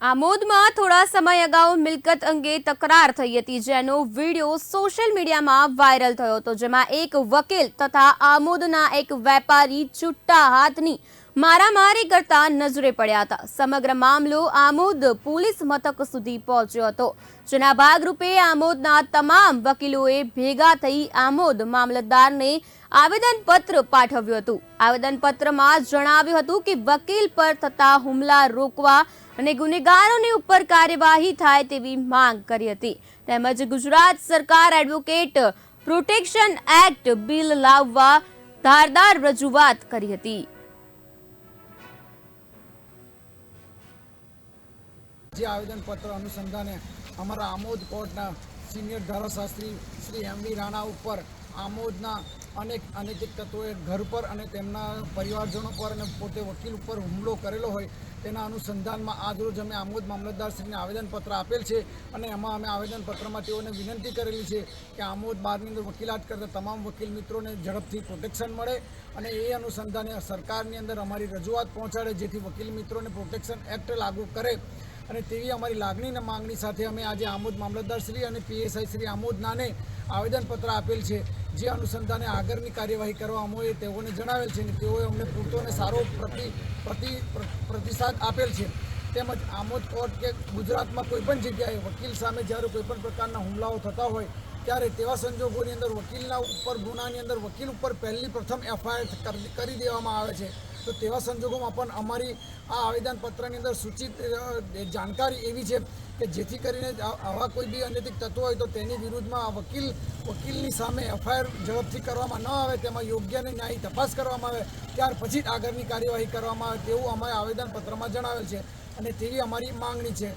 આમોદમાં થોડા સમય અગાઉ મિલકત અંગે તકરાર થઈ હતી, જેનો વીડિયો સોશિયલ મીડિયામાં વાયરલ થયો હતો, જેમાં એક વકીલ તથા આમોદના એક વેપારી છૂટા હાથની મારામારી કરતા નજરે પડ્યા હતા. સમગ્ર મામલો આમોદ પોલીસ મથક સુધી પહોંચ્યો હતો. જેના ભાગરૂપે આમોદના તમામ વકીલોએ ભેગા થઈ આમોદ મામલતદારને આવેદનપત્ર પાઠવ્યું હતું. આવેદનપત્રમાં જણાવ્યું હતું કે વકીલ પર થતા હુમલા રોકવા અને ગુનેગારોની ઉપર કાર્યવાહી થાય તેવી માંગ કરી હતી. તેમજ ગુજરાત સરકાર એડવોકેટ પ્રોટેક્શન એક્ટ બિલ લાવવા ધારદાર રજૂઆત કરી હતી. જે આવેદનપત્ર અનુસંધાને અમારા આમોદ કોર્ટના સિનિયર ધારાશાસ્ત્રી શ્રી એમ વી રાણા ઉપર આમોદના અનેક અનૈતિક તત્વોએ ઘર પર અને તેમના પરિવારજનો પર અને પોતે વકીલ ઉપર હુમલો કરેલો હોય તેના અનુસંધાનમાં આજરોજ અમે આમોદ મામલતદારશ્રીને આવેદનપત્ર આપેલ છે અને એમાં અમે આવેદનપત્રમાં તેઓને વિનંતી કરેલી છે કે આમોદ બારની અંદર વકીલાત કરતા તમામ વકીલ મિત્રોને ઝડપથી પ્રોટેક્શન મળે અને એ અનુસંધાને સરકારની અંદર અમારી રજૂઆત પહોંચાડે જેથી વકીલ મિત્રોને પ્રોટેક્શન એક્ટ લાગુ કરે. અને તેવી અમારી લાગણી માંગણી સાથે અમે આજે આમોદ મામલતદાર શ્રી અને પીએસઆઈ શ્રી આમોદનાને આવેદનપત્ર આપેલ છે. જે અનુસંધાને આગળની કાર્યવાહી કરવા આવે તેઓને જણાવેલ છે અને તેઓએ અમને પૂરતો અને સારો પ્રતિ પ્રતિ, પ્રતિસાદ આપેલ છે. તેમજ આમોદ કોર્ટ કે ગુજરાતમાં કોઈપણ જગ્યાએ વકીલ સામે જ્યારે કોઈપણ પ્રકારના હુમલાઓ થતા હોય ત્યારે તેવા સંજોગોની અંદર વકીલના ઉપર ગુનાની અંદર વકીલ ઉપર પહેલી પ્રથમ એફઆઈઆર કરી દેવામાં આવે છે. તો તેવા સંજોગોમાં પણ અમારી આ આવેદનપત્રની અંદર સૂચિત જાણકારી એવી છે કે જેથી કરીને આવા કોઈ બી અનૈતિક તત્વો હોય તો તેની વિરુદ્ધમાં વકીલ, વકીલની સામે એફઆઈઆર ઝડપથી કરવામાં ન આવે, તેમાં યોગ્ય અને ન્યાયી તપાસ કરવામાં આવે, ત્યાર પછી જ આગળની કાર્યવાહી કરવામાં આવે તેવું અમારે આવેદનપત્રમાં જણાવેલ છે અને તેવી અમારી માંગણી છે.